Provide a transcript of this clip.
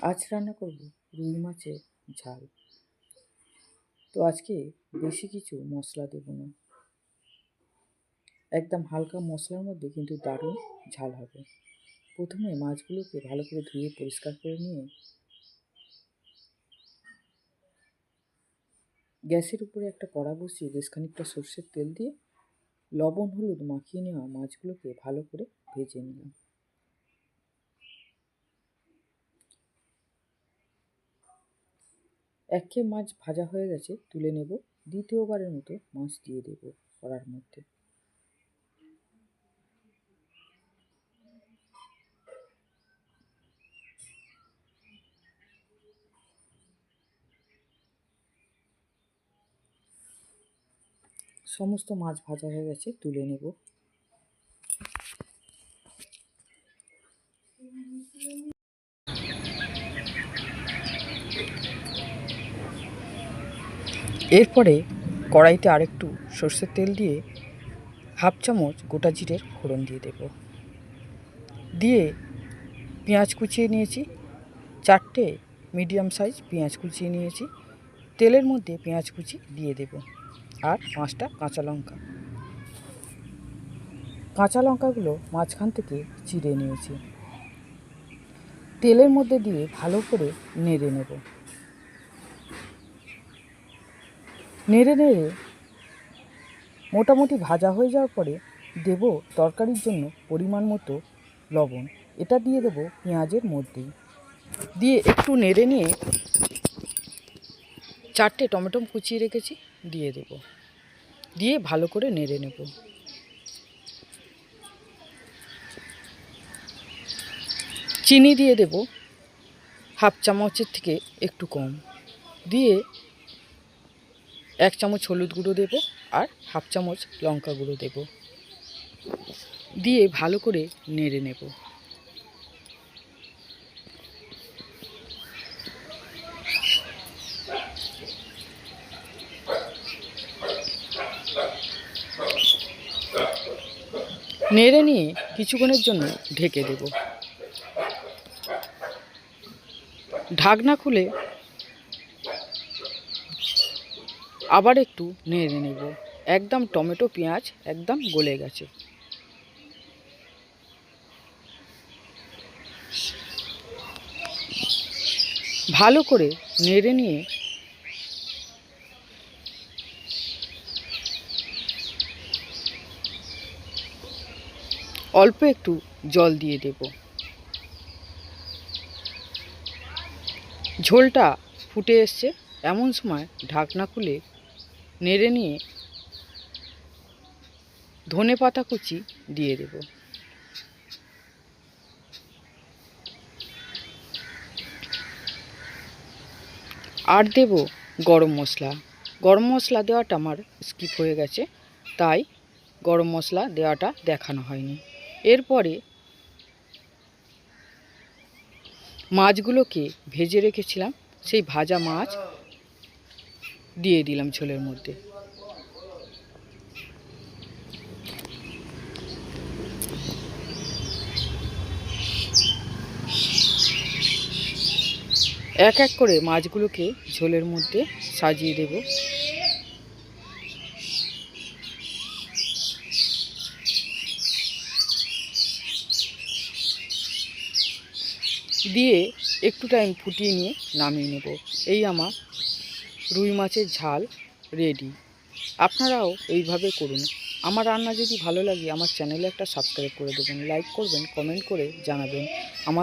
আজ রান্না করব রুই মাছের ঝাল। তো আজকে বেশি কিছু মশলা দেব না। একদম হালকা মশলার মধ্যে কিন্তু দারুণ ঝাল হবে। প্রথমে মাছগুলোকে ভালো করে ধুয়ে পরিষ্কার করে নিয়ে গ্যাসের উপরে একটা কড়া বসিয়ে বেশ খানিকটা সর্ষের তেল দিয়ে লবণ হলুদ মাখিয়ে নেওয়া মাছগুলোকে ভালো করে ভেজে নিলাম। এক মাছ ভাজা হয়ে গেছে, তুলে নেব। দ্বিতীয়বারের মতো মাছ দিয়ে দেব কড়ার মধ্যে। সমস্ত মাছ ভাজা হয়ে গেছে, তুলে নেব। এরপরে কড়াইতে আরেকটু সর্ষের তেল দিয়ে হাফ চামচ গোটা জিরের ফোড়ন দিয়ে দেব। দিয়ে পেঁয়াজ কুচিয়ে নিয়েছি, চারটে মিডিয়াম সাইজ পেঁয়াজ কুচিয়ে নিয়েছি, তেলের মধ্যে পেঁয়াজ কুচি দিয়ে দেব আর পাঁচটা কাঁচা লঙ্কা। কাঁচা লঙ্কাগুলো মাঝখান থেকে চিড়ে নিয়েছি। তেলের মধ্যে দিয়ে ভালো করে নেড়ে নেব। নেড়ে নেড়ে মোটামুটি ভাজা হয়ে যাওয়ার পরে দেব তরকারির জন্য পরিমাণ মতো লবণ। এটা দিয়ে দেব পেঁয়াজের মধ্যেই দিয়ে একটু নেড়ে নিয়ে চারটে টমেটো কুচিয়ে রেখেছি, দিয়ে দেব। দিয়ে ভালো করে নেড়ে নেব। চিনি দিয়ে দেব, হাফ চামচের থেকে একটু কম। দিয়ে এক চামচ হলুদ গুঁড়ো দেব আর হাফ চামচ লঙ্কা গুঁড়ো দেব। দিয়ে ভালো করে নেড়ে নেব। নেড়ে নিয়ে কিছুক্ষণের জন্য ঢেকে দেব। ঢাকনা খুলে আবার একটু নেড়ে নেব। একদম টমেটো, পেঁয়াজ একদম গলে গেছে। ভালো করে নেড়ে নিয়ে অল্প একটু জল দিয়ে দেব। ঝোলটা ফুটে এসছে। এমন সময় ঢাকনা খুলে নেড়ে নিয়ে ধনে পাতা কুচি দিয়ে দেব। আর দেব গরম মশলা। গরম মশলা দেওয়াটা আমার স্কিপ হয়ে গেছে, তাই গরম মশলা দেওয়াটা দেখানো হয়নি। এরপরে মাছগুলোকে ভেজে রেখেছিলাম, সেই ভাজা মাছ দিয়ে দিলাম ঝোলের মধ্যে। এক এক করে মাছগুলোকে ঝোলের মধ্যে সাজিয়ে দেব। দিয়ে একটু টাইম ফুটিয়ে নিয়ে নামিয়ে নেব। এই আমার রুই মাছের ঝাল রেডি আপনারাও এইভাবে করুন। আমার রান্না যদি ভালো লাগে, আমার চ্যানেলে একটা সাবস্ক্রাইব করে দেবেন লাইক করবেন কমেন্ট করে জানাবেন। আমার